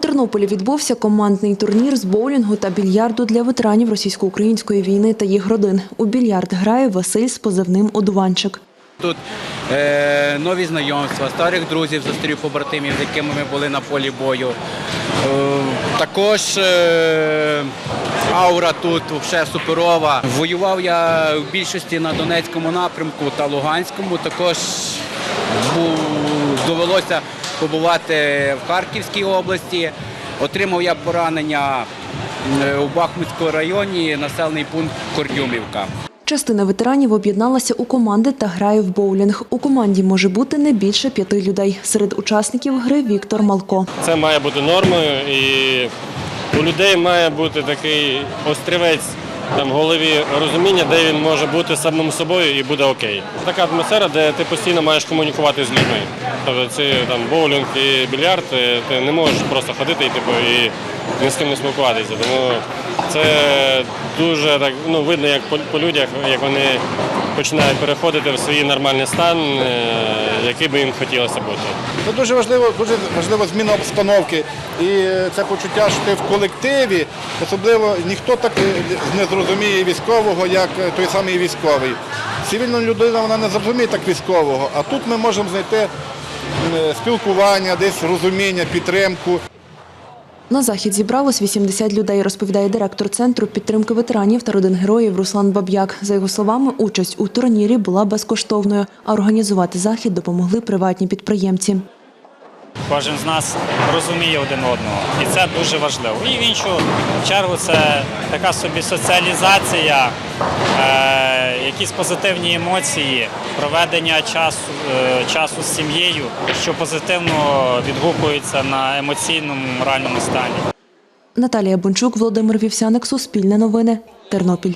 Тернополі відбувся командний турнір з боулінгу та більярду для ветеранів російсько-української війни та їх родин. У більярд грає Василь з позивним Одуванчик. Тут е, нові знайомства, старих друзів, зустрів побратимів, з якими ми були на полі бою. Е, також е, аура тут вже суперова. Воював я в більшості на Донецькому напрямку та Луганському. Також бу- довелося побувати в Харківській області. Отримав я поранення е, у Бахмутському районі, населений пункт Кордюмівка. Частина ветеранів об'єдналася у команди та грає в боулінг. У команді може бути не більше п'яти людей. Серед учасників гри Віктор Малко. Це має бути нормою, і у людей має бути такий острівець там, в голові розуміння, де він може бути самим собою і буде окей. Така атмосфера, де ти постійно маєш комунікувати з людьми. Тобто це там боулінг і більярд, ти, ти не можеш просто ходити і, типу, і ні з ким не спілкуватися. Тому це дуже так ну, видно, як по, по людях, як вони починають переходити в свій нормальний стан, е, який би їм хотілося бути. Це дуже важливо, дуже важлива зміна обстановки. І це почуття, що ти в колективі, особливо ніхто так не зрозуміє військового, як той самий військовий. Цивільна людина вона не зрозуміє так військового, а тут ми можемо знайти е, спілкування, десь розуміння, підтримку. На захід зібралось 80 людей, розповідає директор центру підтримки ветеранів та родин героїв Руслан Баб'як. За його словами, участь у турнірі була безкоштовною, а організувати захід допомогли приватні підприємці. Кожен з нас розуміє один одного, і це дуже важливо. І в іншу чергу це така собі соціалізація, е, якісь позитивні емоції, проведення часу, е, часу з сім'єю, що позитивно відгукується на емоційному моральному стані. Наталія Бончук, Володимир Вівсяник, Суспільне новини, Тернопіль.